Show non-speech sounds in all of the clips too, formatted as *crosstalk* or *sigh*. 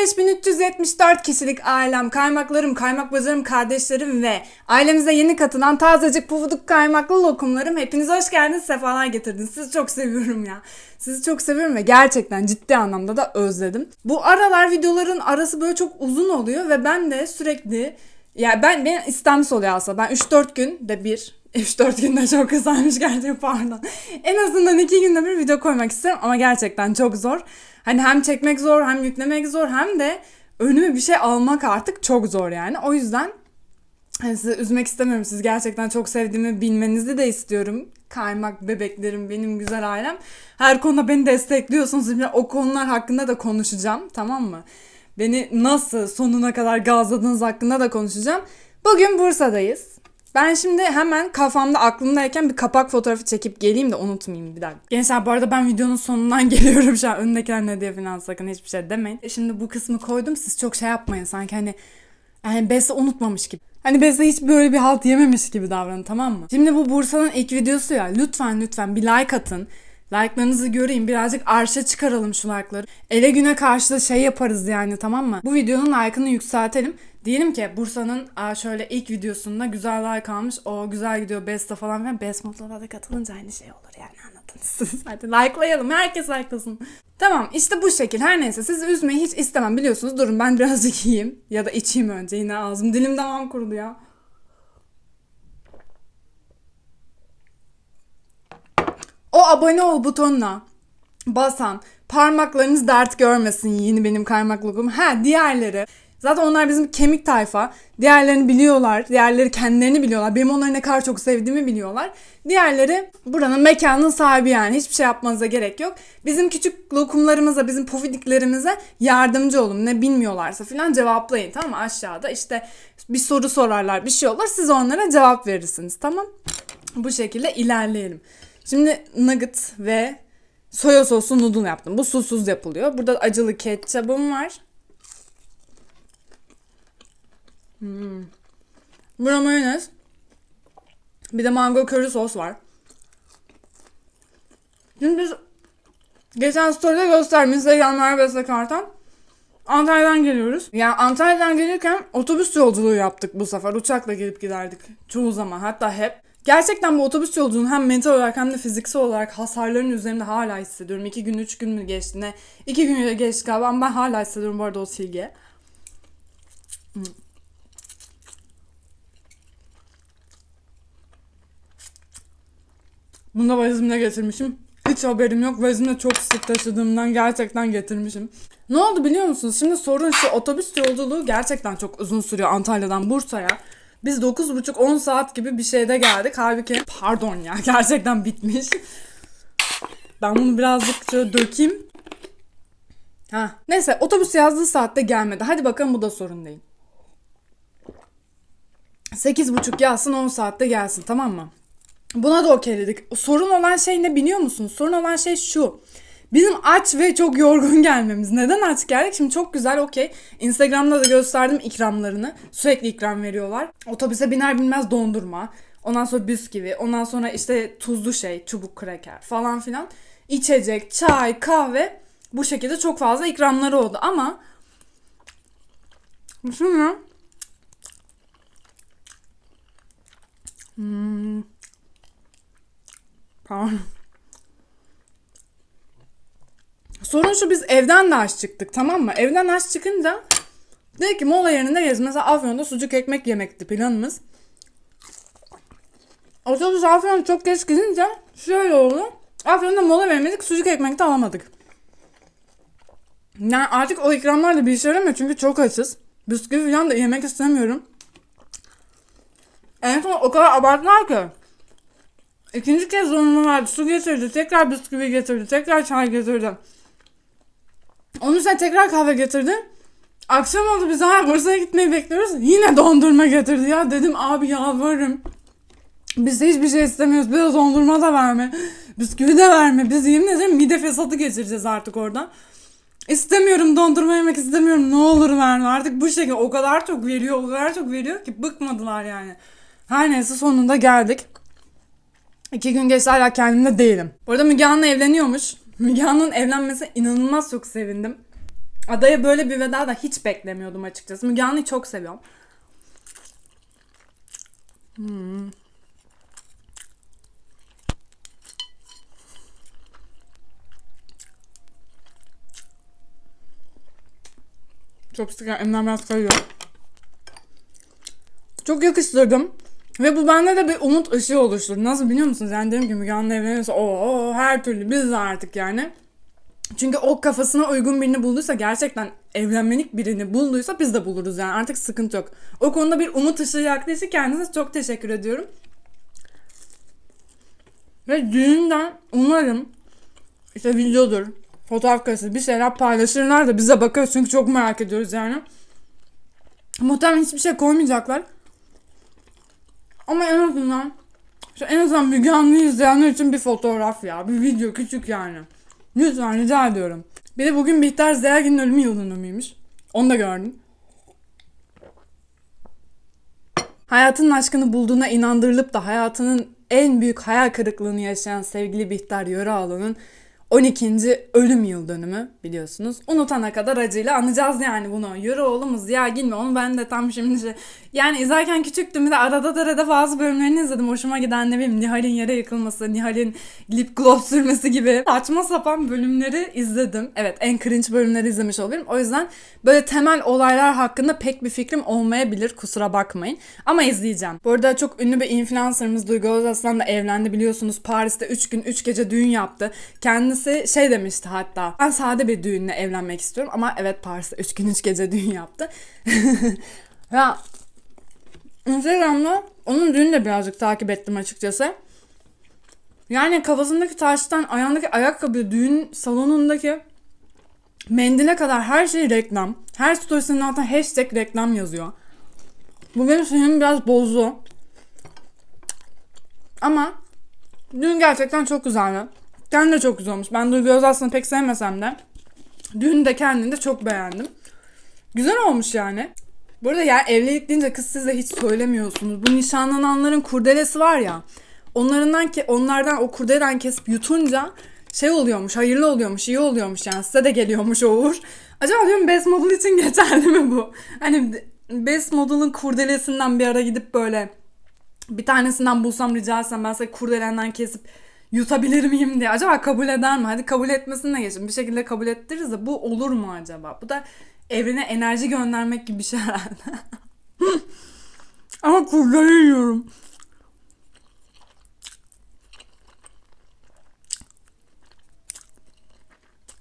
15374 kişilik ailem, kaymaklarım, kaymak bacılarım, kardeşlerim ve ailemize yeni katılan tazecik pufuduk kaymaklı lokumlarım. Hepiniz hoş geldiniz, sefalar getirdiniz. Sizi çok seviyorum ya. Sizi çok seviyorum ve gerçekten ciddi anlamda da özledim. Bu aralar videoların arası böyle çok uzun oluyor ve ben de sürekli ya ben ben istemsiz oluyor aslında. Ben 3-4 günde bir 3-4 günde çok kısaymış gerçekten pardon. En azından 2 günde bir video koymak istiyorum ama gerçekten çok zor. Hani hem çekmek zor hem yüklemek zor hem de önüme bir şey almak artık çok zor yani. O yüzden hani sizi üzmek istemiyorum. Siz gerçekten çok sevdiğimi bilmenizi de istiyorum. Kaymak bebeklerim benim güzel ailem. Her konuda beni destekliyorsunuz. Şimdi o konular hakkında da konuşacağım tamam mı? Beni nasıl sonuna kadar gazladığınız hakkında da konuşacağım. Bugün Bursa'dayız. Ben şimdi hemen kafamda aklımdayken bir kapak fotoğrafı çekip geleyim de unutmayayım bir dakika. Gençler bu arada ben videonun sonundan *laughs* geliyorum şu an. Öndekiler ne diye falan sakın hiçbir şey demeyin. E Şimdi bu kısmı koydum siz çok şey yapmayın sanki hani yani Beste unutmamış gibi. Hani Beste hiç böyle bir halt yememiş gibi davranın tamam mı? Şimdi bu Bursa'nın ilk videosu ya. Lütfen lütfen bir like atın. Like'larınızı göreyim. Birazcık arşa çıkaralım şu like'ları. Ele güne karşı da şey yaparız yani tamam mı? Bu videonun like'ını yükseltelim. Diyelim ki Bursa'nın şöyle ilk videosunda güzel like almış. O güzel gidiyor Besta falan filan. Best modlara da katılınca aynı şey olur yani anladınız. *laughs* Hadi like'layalım. Herkes like'lasın. Tamam işte bu şekil. Her neyse sizi üzmeyi hiç istemem biliyorsunuz. Durun ben birazcık *laughs* yiyeyim. Ya da içeyim önce. Yine ağzım dilim damağım kurudu ya. O abone ol butonuna basan parmaklarınız dert görmesin yeni benim kaymak lokum. Ha diğerleri zaten onlar bizim kemik tayfa. Diğerlerini biliyorlar. Diğerleri kendilerini biliyorlar. Benim onları ne kadar çok sevdiğimi biliyorlar. Diğerleri buranın mekanın sahibi yani. Hiçbir şey yapmanıza gerek yok. Bizim küçük lokumlarımıza, bizim pufidiklerimize yardımcı olun. Ne bilmiyorlarsa falan cevaplayın tamam mı? Aşağıda işte bir soru sorarlar, bir şey olur. Siz onlara cevap verirsiniz tamam? Bu şekilde ilerleyelim. Şimdi nugget ve soya soslu noodle yaptım. Bu susuz yapılıyor. Burada acılı ketçabım var. Hmm. Burada mayonez. Bir de mango köri sos var. Şimdi biz geçen story'de gösterdim. Instagram'lara besle kartan. Antalya'dan geliyoruz. Yani Antalya'dan gelirken otobüs yolculuğu yaptık bu sefer. Uçakla gelip giderdik. Çoğu zaman hatta hep. Gerçekten bu otobüs yolculuğunun hem mental olarak hem de fiziksel olarak hasarların üzerinde hala hissediyorum. İki gün, üç gün mü geçti ne? İki gün geçti galiba ben hala hissediyorum bu arada o silgi. Hmm. Bunu da valizimle getirmişim. Hiç haberim yok. Valizimle çok sık taşıdığımdan gerçekten getirmişim. Ne oldu biliyor musunuz? Şimdi sorun şu otobüs yolculuğu gerçekten çok uzun sürüyor Antalya'dan Bursa'ya. Biz 9,5-10 saat gibi bir şeyde geldik. Halbuki pardon ya *laughs* gerçekten bitmiş. Ben bunu birazcık dökeyim. Ha. Neyse otobüs yazdığı saatte gelmedi. Hadi bakalım bu da sorun değil. 8.30 yazsın 10 saatte gelsin tamam mı? Buna da okeyledik. Sorun olan şey ne biliyor musunuz? Sorun olan şey şu. Bizim aç ve çok yorgun *laughs* gelmemiz. Neden aç geldik? Şimdi çok güzel okey. Instagram'da da gösterdim ikramlarını. Sürekli ikram veriyorlar. Otobüse biner binmez dondurma. Ondan sonra bisküvi. Ondan sonra işte tuzlu şey, çubuk kraker falan filan. İçecek, çay, kahve. Bu şekilde çok fazla ikramları oldu. Ama Şimdi Hmm. Pardon. Sorun şu biz evden de aç çıktık tamam mı? Evden aç çıkınca dedik ki mola yerine gez. Mesela Afyon'da sucuk ekmek yemekti planımız. Otobüs Afyon çok geç gidince şöyle oldu. Afyon'da mola vermedik sucuk ekmek de alamadık. Yani artık o ikramlarla bir işe yaramıyor çünkü çok açız. Bisküvi falan da yemek istemiyorum. En son o kadar abarttılar ki. İkinci kez zorunlu verdi. Su getirdi. Tekrar bisküvi getirdi. Tekrar çay getirdi. Onun üzerine tekrar kahve getirdi. Akşam oldu biz hala Bursa'ya gitmeyi bekliyoruz. Yine dondurma getirdi ya. Dedim abi yalvarırım. Biz de hiçbir şey istemiyoruz. Biraz dondurma da verme. Bisküvi de verme. Biz yemin ederim mide fesatı geçireceğiz artık oradan. İstemiyorum dondurma yemek istemiyorum. Ne olur verme. Artık bu şekilde o kadar çok veriyor, o kadar çok veriyor ki bıkmadılar yani. Her neyse sonunda geldik. İki gün geçti hala kendimde değilim. Bu arada Müge Anlı evleniyormuş. Müge Anlı'nın evlenmesine inanılmaz çok sevindim. Adaya böyle bir veda da hiç beklemiyordum açıkçası. Müge Anlı'yı çok seviyorum. Hmm. Çok sıkı elimden biraz kayıyor. Çok yakıştırdım. Ve bu bende de bir umut ışığı oluşturdu. Nasıl biliyor musunuz? Yani dedim ki Müge evlenirse o her türlü biz de artık yani. Çünkü o kafasına uygun birini bulduysa gerçekten evlenmelik birini bulduysa biz de buluruz yani artık sıkıntı yok. O konuda bir umut ışığı yaktığı için çok teşekkür ediyorum. Ve düğünden umarım işte videodur, fotoğraf karesi bir şeyler paylaşırlar da bize bakarız çünkü çok merak ediyoruz yani. Muhtemelen hiçbir şey koymayacaklar. Ama en azından işte en azından Müge Anlı'yı izleyenler için bir fotoğraf ya. Bir video küçük yani. Lütfen rica ediyorum. Bir de bugün Bihter Zergin'in ölümü yıl dönümüymüş. Onu da gördüm. Hayatının aşkını bulduğuna inandırılıp da hayatının en büyük hayal kırıklığını yaşayan sevgili Bihter Yöreoğlu'nun 12. ölüm yıl dönümü biliyorsunuz. Unutana kadar acıyla anacağız yani bunu. Yürü oğlumuz ya gülme onu ben de tam şimdi şey... Yani izlerken küçüktüm bir de arada derede bazı bölümlerini izledim. Hoşuma giden ne bileyim Nihal'in yere yıkılması, Nihal'in lip gloss sürmesi gibi saçma sapan bölümleri izledim. Evet en cringe bölümleri izlemiş olabilirim. O yüzden böyle temel olaylar hakkında pek bir fikrim olmayabilir kusura bakmayın. Ama izleyeceğim. Bu arada çok ünlü bir influencerımız Duygu Özaslan da evlendi biliyorsunuz. Paris'te 3 gün 3 gece düğün yaptı. Kendisi şey demişti hatta. Ben sade bir düğünle evlenmek istiyorum ama evet Paris'te 3 gün 3 gece düğün yaptı. *laughs* ya Instagram'da onun düğünü de birazcık takip ettim açıkçası. Yani kafasındaki taştan ayağındaki ayakkabı düğün salonundaki mendile kadar her şey reklam. Her storiesinin altına hashtag reklam yazıyor. Bu benim sinirimi biraz bozdu. Ama düğün gerçekten çok güzeldi. Kendi de çok güzel olmuş. Ben Duygu Özaslan'ı pek sevmesem de düğünü de kendini de çok beğendim. Güzel olmuş yani. Bu arada yani evlilik deyince kız siz de hiç söylemiyorsunuz. Bu nişanlananların kurdelesi var ya. Onlarından ki onlardan o kurdeleden kesip yutunca şey oluyormuş, hayırlı oluyormuş, iyi oluyormuş yani size de geliyormuş o uğur. Acaba diyorum Best Model için geçerli mi bu? Hani Best Model'ın kurdelesinden bir ara gidip böyle bir tanesinden bulsam rica etsem ben size kurdelenden kesip yutabilir miyim diye. Acaba kabul eder mi? Hadi kabul etmesini de geçin. Bir şekilde kabul ettiririz de bu olur mu acaba? Bu da evrene enerji göndermek gibi bir şey herhalde. *laughs* Ama kurdele yiyorum.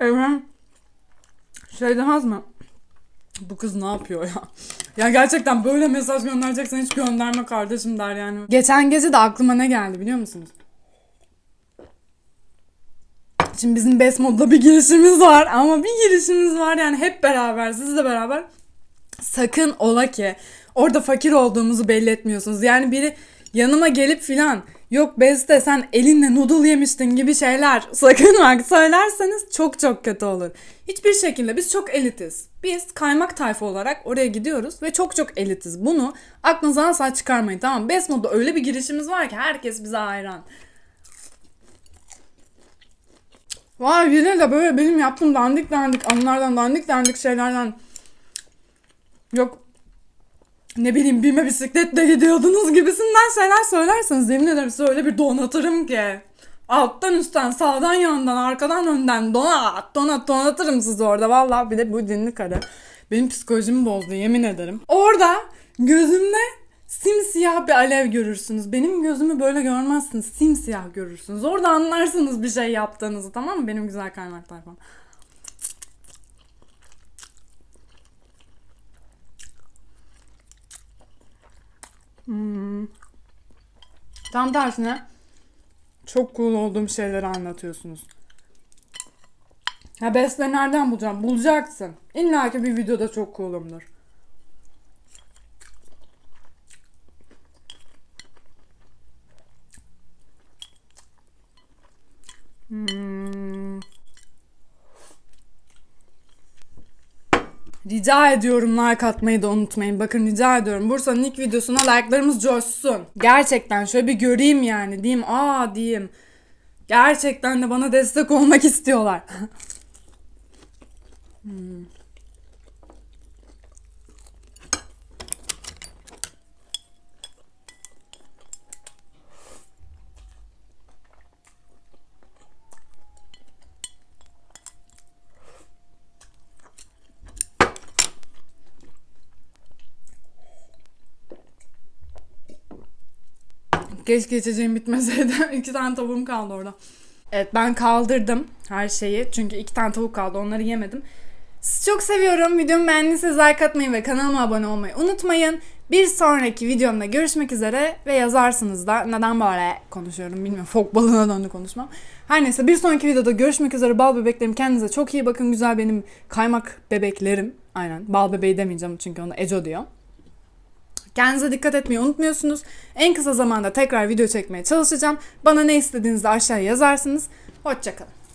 Evren şey demez mi? Bu kız ne yapıyor ya? Ya gerçekten böyle mesaj göndereceksen hiç gönderme kardeşim der yani. Geçen gece de aklıma ne geldi biliyor musunuz? Şimdi bizim Best Mod'da bir girişimiz var ama bir girişimiz var yani hep beraber sizle beraber. Sakın ola ki orada fakir olduğumuzu belli etmiyorsunuz. Yani biri yanıma gelip filan yok Beste sen elinle noodle yemiştin gibi şeyler *laughs* sakın bak söylerseniz çok çok kötü olur. Hiçbir şekilde biz çok elitiz. Biz kaymak tayfa olarak oraya gidiyoruz ve çok çok elitiz. Bunu aklınızdan asla çıkarmayın tamam? Best Mod'da öyle bir girişimiz var ki herkes bize hayran. Vay yine de böyle benim yaptığım dandik dandik anlardan dandik dandik şeylerden yok ne bileyim bime bisikletle gidiyordunuz gibisinden şeyler söylerseniz yemin ederim size öyle bir donatırım ki. Alttan üstten sağdan yandan arkadan önden donat donat donatırım sizi orada. Vallahi bir de bu dinli karı. Benim psikolojimi bozdu yemin ederim. Orada gözümde simsiyah bir alev görürsünüz. Benim gözümü böyle görmezsiniz. Simsiyah görürsünüz. Orada anlarsınız bir şey yaptığınızı tamam mı? Benim güzel kaymak tayfam. Hmm. Tam tersine çok cool olduğum şeyleri anlatıyorsunuz. Ha besle nereden bulacağım? Bulacaksın. İlla ki bir videoda çok cool'umdur. Rica ediyorum like atmayı da unutmayın. Bakın rica ediyorum. Bursa'nın ilk videosuna like'larımız coşsun. Gerçekten şöyle bir göreyim yani. Diyeyim aa diyeyim. Gerçekten de bana destek olmak istiyorlar. *laughs* hmm. Keşke içeceğim bitmeseydi. *laughs* iki tane tavuğum kaldı orada. Evet ben kaldırdım her şeyi. Çünkü iki tane tavuk kaldı onları yemedim. Sizi çok seviyorum. Videomu beğendiyseniz like atmayı ve kanalıma abone olmayı unutmayın. Bir sonraki videomda görüşmek üzere ve yazarsınız da neden böyle konuşuyorum bilmiyorum. Fok balığına döndü konuşmam. Her neyse bir sonraki videoda görüşmek üzere bal bebeklerim. Kendinize çok iyi bakın. Güzel benim kaymak bebeklerim. Aynen bal bebeği demeyeceğim çünkü ona Eco diyor. Kendinize dikkat etmeyi unutmuyorsunuz. En kısa zamanda tekrar video çekmeye çalışacağım. Bana ne istediğinizi aşağıya yazarsınız. Hoşçakalın.